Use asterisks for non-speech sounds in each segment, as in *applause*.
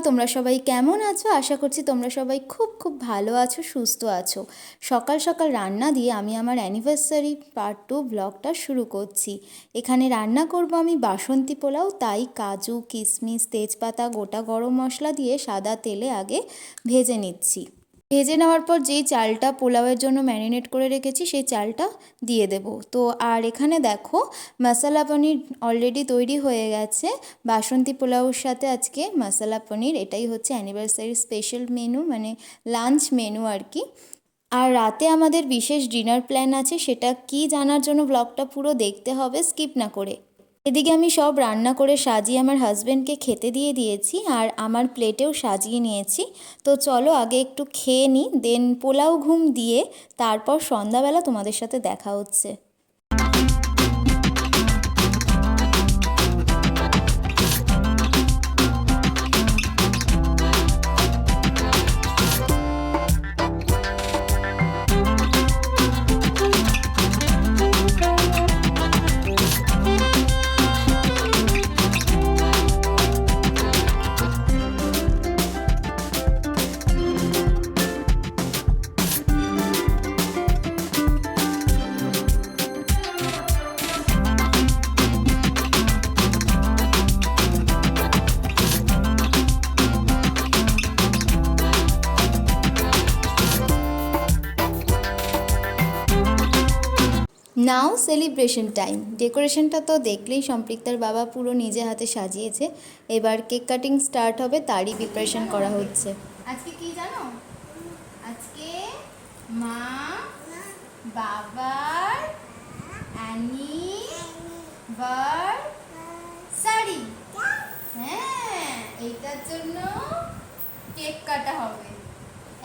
তোমরা সবাই কেমন আছো? আশা করছি তোমরা সবাই খুব খুব ভালো আছো, সুস্থ আছো। সকাল সকাল রান্না দিয়ে আমি আমার অ্যানিভার্সারি পার্ট টু ব্লগটা শুরু করছি। এখানে রান্না করব আমি বাসন্তী পোলাও, তাই কাজু কিশমিশ তেজপাতা, গোটা গরম মশলা দিয়ে সাদা তেলে আগে ভেজে নিচ্ছি। ভেজে নেওয়ার পর যেই চালটা পোলাওয়ের জন্য ম্যারিনেট করে রেখেছি, সেই চালটা দিয়ে দেব। তো আর এখানে দেখো, মশলা পনির অলরেডি তৈরি হয়ে গেছে। বাসন্তী পোলাওর সাথে আজকে মশলা পনির, এটাই হচ্ছে অ্যানিভার্সারি স্পেশাল মেনু মানে লাঞ্চ মেনু আর কি। আর রাতে আমাদের বিশেষ ডিনার প্ল্যান আছে, সেটা কি জানার জন্য ব্লগটা পুরো দেখতে হবে স্কিপ না করে। এদিকে আমি সব রান্না করে সাজিয়ে আমার হাজব্যান্ডকে খেতে দিয়ে দিয়েছি আর আমার প্লেটেও সাজিয়ে নিয়েছি। তো চলো আগে একটু খেয়ে নিই দেন পোলাও ঘুম দিয়ে তারপর সন্ধ্যাবেলা তোমাদের সাথে দেখা হচ্ছে। Now celebration time. ডেকোরেশনটা তো দেখলেই সম্পৃক্তার বাবা পুরো নিজে হাতে সাজিয়েছে। এবার কেক কাটিং স্টার্ট হবে, তারই প্রিপারেশন করা হচ্ছে। আজকে কি জানো? আজকে মা, বাবার অ্যানি বার শাড়ি হ্যাঁ এইটার জন্য কেক কাটা হবে।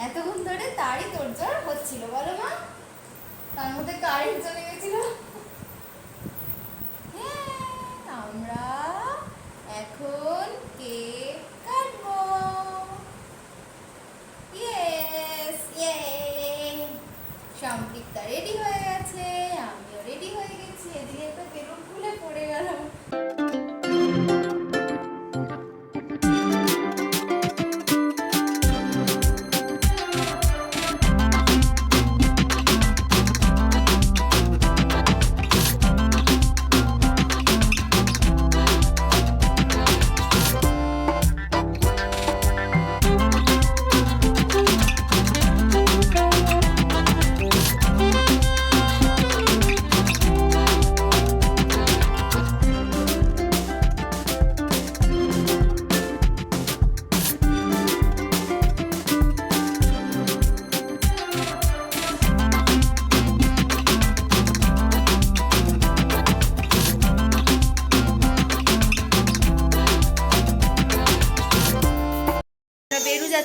এতক্ষণ ধরে তারই তোড়জোড় হচ্ছিল, বলো মা। তার মধ্যে কারেন্ট চলে গেছিল। আমরা এখন কেক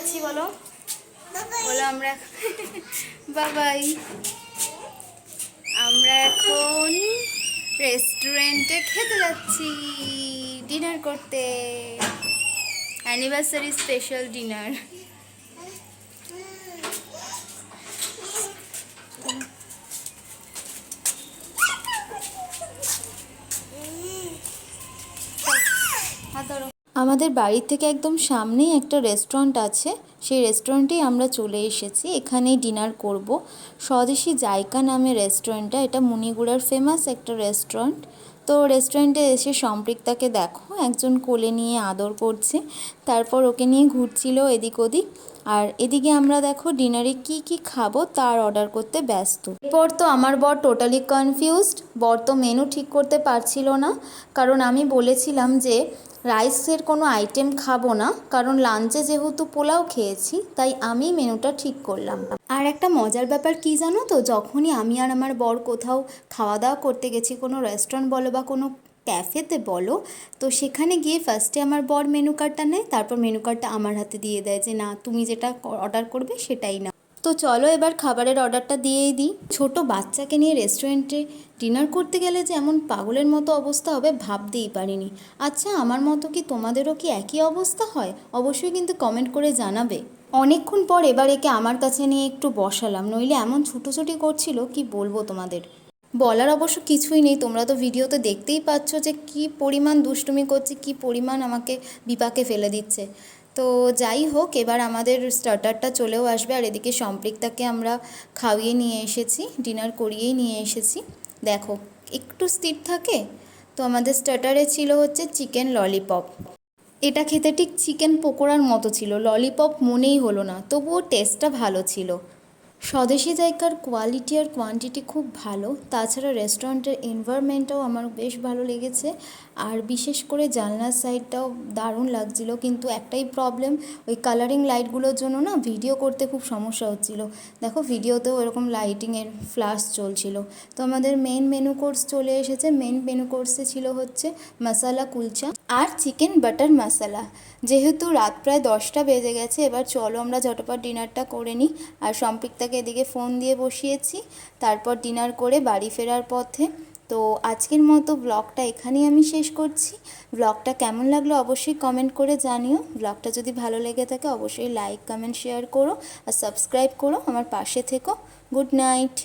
যাচ্ছি, বলো। বলো আমরা *laughs* বাবাই। আমরা এখন রেস্টুরেন্টে খেতে যাচ্ছি ডিনার করতে। অ্যানিভার্সারি স্পেশাল ডিনার আমাদের বাড়ির থেকে একদম সামনেই একটা রেস্টুরেন্ট আছে। সেই রেস্টুরেন্টেই আমরা চলে এসেছি। এখানেই ডিনার করব। স্বদেশি জায়কা নামে রেস্টুরেন্টটা এটা মুনিগুড়ার ফেমাস একটা রেস্টুরেন্ট তো রেস্টুরেন্টে এসে সম্পৃক্তাকে দেখো। একজন কোলে নিয়ে আদর করছে। তারপর ওকে নিয়ে ঘুরছিল এদিক ওদিক। আর এদিকে আমরা দেখো ডিনারে কি কি খাব তার অর্ডার করতে ব্যস্ত। এরপর তো আমার বর টোটালি কনফিউজড বর তো মেনু ঠিক করতে পারছিল না। কারণ আমি বলেছিলাম যে রাইসের কোনো আইটেম খাব না, কারণ লাঞ্চে যেহেতু পোলাও খেয়েছি, তাই আমি মেনুটা ঠিক করলাম আর একটা মজার ব্যাপার কি জানো তো, যখনই আমি আর আমার বর কোথাও খাওয়া দাওয়া করতে গেছি, কোনো রেস্টুরেন্ট বলো বা কোনো ক্যাফেতে বলো, তো সেখানে গিয়ে ফার্স্টে আমার বর মেনু কার্ডটা নেয়, তারপর মেনু কার্ডটা আমার হাতে দিয়ে দেয় যে, না, তুমি যেটা অর্ডার করবে সেটাই না তো চলো এবার খাবারের অর্ডারটা দিয়েই দিই। ছোট বাচ্চাকে নিয়ে রেস্টুরেন্টে ডিনার করতে গেলে যে এমন পাগলের মতো অবস্থা হবে ভাবতেই পারিনি। আচ্ছা আমার মতো কি তোমাদেরও কি একই অবস্থা হয়? অবশ্যই কিন্তু কমেন্ট করে জানাবে। অনেকক্ষণ পর এবার একে আমার কাছে নিয়ে একটু বসালাম, নইলে এমন ছুটোছুটি করছিল, কি বলব তোমাদের? বলার অবশ্য কিছুই নেই, তোমরা তো ভিডিওতে দেখতেই পাচ্ছ যে কি পরিমাণ দুষ্টুমি করছে, কি পরিমাণ আমাকে বিপাকে ফেলে দিচ্ছে। তো যাই হোক, এবার আমাদের স্টার্টারটা চলেও আসবে। আর এদিকে সম্পৃক্তাকে আমরা খাওয়িয়ে নিয়ে এসেছি ডিনার করিয়েই নিয়ে এসেছি। দেখো, একটু স্থির থাকে তো আমাদের স্টার্টারে ছিল হচ্ছে চিকেন ললিপপ এটা খেতে ঠিক চিকেন পকোড়ার মতো ছিল। ললিপপ মনেই হলো না, তবুও টেস্টটা ভালো ছিল। স্বদেশি জায়গার কোয়ালিটি আর কোয়ান্টিটি খুব ভালো। তাছাড়া রেস্টুরেন্টের এনভায়রনমেন্টটাও আমার বেশ ভালো লেগেছে। আর বিশেষ করে জানলার সাইডটাও দারুণ লাগছিল। কিন্তু একটাই প্রবলেম ওই কালারিং লাইটগুলোর জন্য না ভিডিও করতে খুব সমস্যা হচ্ছিল। দেখো ভিডিওতেও এরকম লাইটিংয়ের ফ্লাশ চলছিল। তো আমাদের মেন মেনু কোর্স চলে এসেছে। মেন মেনু কোর্সে ছিল হচ্ছে মশালা কুলচা আর চিকেন বাটার মশালা যেহেতু রাত প্রায় দশটা বেজে গেছে, এবার চলো আমরা ঝটপট ডিনারটা করে নিই। আর সম্পৃক্তাকে এদিকে ফোন দিয়ে বসিয়েছি, তারপর ডিনার করে বাড়ি ফেরার পথে। তো আজকের মতো ব্লগটা এখানেই আমি শেষ করছি। ব্লগটা কেমন লাগল অবশ্যই কমেন্ট করে জানিও। ব্লগটা যদি ভালো লেগে থাকে অবশ্যই লাইক, কমেন্ট, শেয়ার করো আর সাবস্ক্রাইব করো। আমার পাশে থেকো। Good night.